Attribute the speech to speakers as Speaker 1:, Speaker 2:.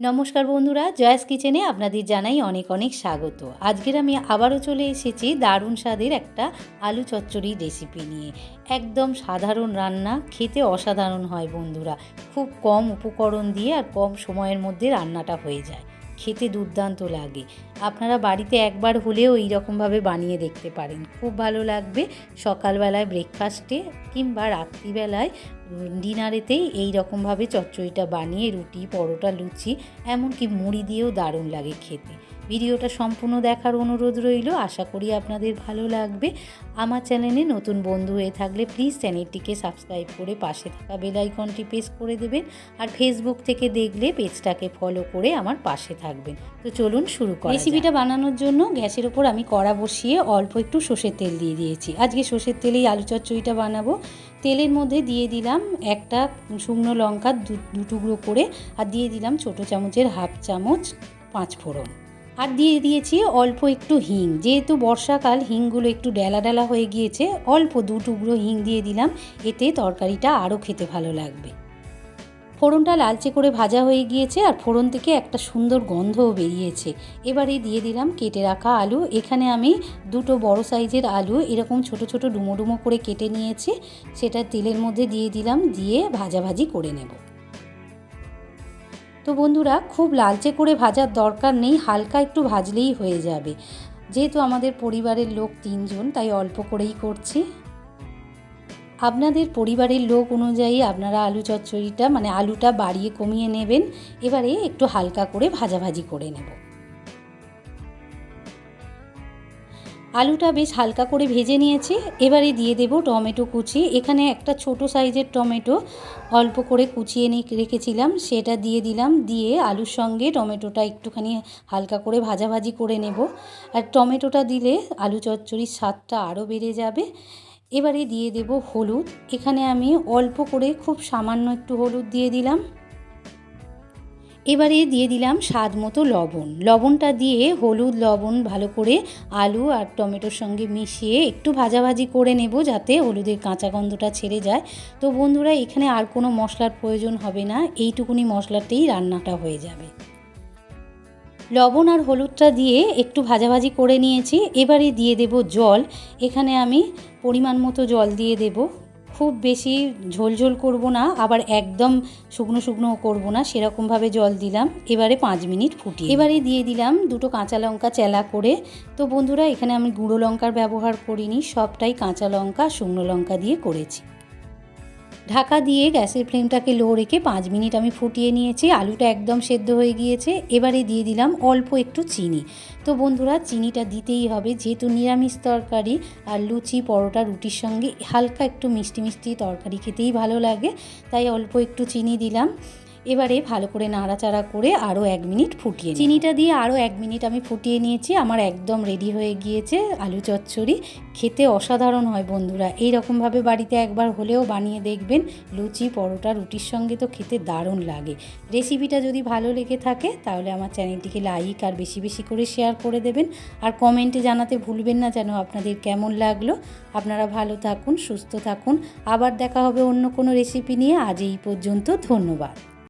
Speaker 1: নমস্কার বন্ধুরা, জয়াস কিচেনে আপনাদের জানাই অনেক অনেক স্বাগত। আজকের আমি আবারও চলে এসেছি দারুণ স্বাদের একটা আলু চচ্চড়ি রেসিপি নিয়ে। একদম সাধারণ রান্না, খেতে অসাধারণ হয় বন্ধুরা। খুব কম উপকরণ দিয়ে আর কম সময়ের মধ্যে রান্নাটা হয়ে যায়। খেতে দুর্দান্ত লাগে। আপনারা বাড়িতে একবার হলেও এই রকমভাবে বানিয়ে দেখতে পারেন। খুব ভালো লাগবে সকালবেলায় ব্রেকফাস্টে কিংবা রাত্রিবেলায় ডিনারেতেই এই রকমভাবে চচ্চড়িটা বানিয়ে রুটি পরোটা লুচি এমনকি মুড়ি দিয়েও দারুণ লাগে খেতে। ভিডিওটা সম্পূর্ণ দেখার অনুরোধ রইল। আশা করি আপনাদের ভালো লাগবে। আমার চ্যানেলে নতুন বন্ধু হয়ে থাকলে প্লিজ চ্যানেলটিকে সাবস্ক্রাইব করে পাশে থাকা বেল আইকনটি প্রেস করে দেবেন আর ফেসবুক থেকে দেখলে পেজটাকে ফলো করে আমার পাশে থাকবেন। তো চলুন শুরু করি রেসিপিটা বানানোর জন্য গ্যাসের ওপর আমি কড়া বসিয়ে অল্প একটু সর্ষের তেল দিয়ে দিয়েছি। আজকে সর্ষের তেলেই আলু চচ্চড়িটা বানাবো। তেলের মধ্যে দিয়ে দিলাম একটা শুকনো লঙ্কা দু টুকরো করে আর দিয়ে দিলাম ছোটো চামচের হাফ চামচ পাঁচ ফোড়ন আর দিয়ে দিয়েছি অল্প একটু হিং। যেহেতু বর্ষাকাল, হিংগুলো একটু ডেলা ডেলা হয়ে গিয়েছে, অল্প দু টুকরো হিং দিয়ে দিলাম। এতে তরকারিটা আরও খেতে ভালো লাগবে। ফোড়নটা লালচে করে ভাজা হয়ে গিয়েছে আর ফোড়ন থেকে একটা সুন্দর গন্ধও বেরিয়েছে। এবারে দিয়ে দিলাম কেটে রাখা আলু। এখানে আমি দুটো বড় সাইজের আলু এরকম ছোট ছোট ডুমো ডুমো করে কেটে নিয়েছি। সেটা তেলের মধ্যে দিয়ে দিলাম, দিয়ে ভাজাভাজি করে নেব। তো বন্ধুরা, খুব লালচে করে ভাজার দরকার নেই, হালকা একটু ভাজলেই হয়ে যাবে। যেহেতু আমাদের পরিবারের লোক তিনজন, তাই অল্প করেই করছি। আপনাদের পরিবারের লোক অনুযায়ী আপনারা আলু চচ্চড়িটা মানে আলুটা বাড়িয়ে কমিয়ে নেবেন। এবারে একটু হালকা করে ভাজাভাজি করে নেব। আলুটা বেশ হালকা করে ভেজে নিয়েছি। এবারে দিয়ে দেব টমেটো কুচি। এখানে একটা ছোট সাইজের টমেটো অল্প করে কুচিয়ে নিয়ে রেখেছিলাম। সেটা দিয়ে দিলাম। দিয়ে আলুর সঙ্গে টমেটোটা একটুখানি হালকা করে ভাজাভাজি করে নেব। আর টমেটোটা দিলে আলু চচ্চড়ির স্বাদটা আরও বেড়ে যাবে। এবারে দিয়ে দেব হলুদ। এখানে আমি অল্প করে খুব সামান্য একটু হলুদ দিয়ে দিলাম। এবারে দিয়ে দিলাম স্বাদ মতো লবণ। লবণটা দিয়ে হলুদ, লবণ ভালো করে আলু আর টমেটোর সঙ্গে মিশিয়ে একটু ভাজাভাজি করে নেব যাতে হলুদের কাঁচা গন্ধটা ছেড়ে যায়। তো বন্ধুরা, এখানে আর কোনো মশলার প্রয়োজন হবে না। এইটুকুনি মশলাতেই রান্নাটা হয়ে যাবে। লবণ আর হলুদটা দিয়ে একটু ভাজাভাজি করে নিয়েছি। এবারে দিয়ে দেব জল। এখানে আমি পরিমাণ মতো জল দিয়ে দেব। খুব বেশি ঝোলঝোল করব না, আবার একদম শুকনো শুকনো করব না সেরকমভাবে জল দিলাম। এবারে পাঁচ মিনিট ফুটিয়ে এবারে দিয়ে দিলাম দুটো কাঁচা লঙ্কা চেলা করে। তো বন্ধুরা, এখানে আমি গুঁড়ো লঙ্কার ব্যবহার করিনি, সবটাই কাঁচা লঙ্কা, শুকনো লঙ্কা দিয়ে করেছি। ঢাকা দিয়ে গ্যাসের ফ্লেমটাকে লো রেখে পাঁচ মিনিট আমি ফুটিয়ে নিয়েছি। আলুটা একদম সেদ্ধ হয়ে গিয়েছে। এবারে দিয়ে দিলাম অল্প একটু চিনি। তো বন্ধুরা, চিনিটা দিতেই হবে। যেহেতু নিরামিষ তরকারি আর লুচি, পরোটা, রুটির সঙ্গে হালকা একটু মিষ্টি মিষ্টি তরকারি খেতেই ভালো লাগে, তাই অল্প একটু চিনি দিলাম। এবারে ভালো করে নাড়াচাড়া করে আরও এক মিনিট ফুটিয়ে চিনিটা দিয়ে আরও এক মিনিট আমি ফুটিয়ে নিয়েছি। আমার একদম রেডি হয়ে গিয়েছে আলু চচ্চড়ি। খেতে অসাধারণ হয় বন্ধুরা। এই রকমভাবে বাড়িতে একবার হলেও বানিয়ে দেখবেন। লুচি, পরোটা, রুটির সঙ্গে তো খেতে দারুণ লাগে। রেসিপিটা যদি ভালো লেগে থাকে, তাহলে আমার চ্যানেলটিকে লাইক আর বেশি বেশি করে শেয়ার করে দেবেন। আর কমেন্টে জানাতে ভুলবেন না যেন আপনাদের কেমন লাগল। আপনারা ভালো থাকুন, সুস্থ থাকুন। আবার দেখা হবে অন্য কোনো রেসিপি নিয়ে। আজ এই পর্যন্ত ধন্যবাদ।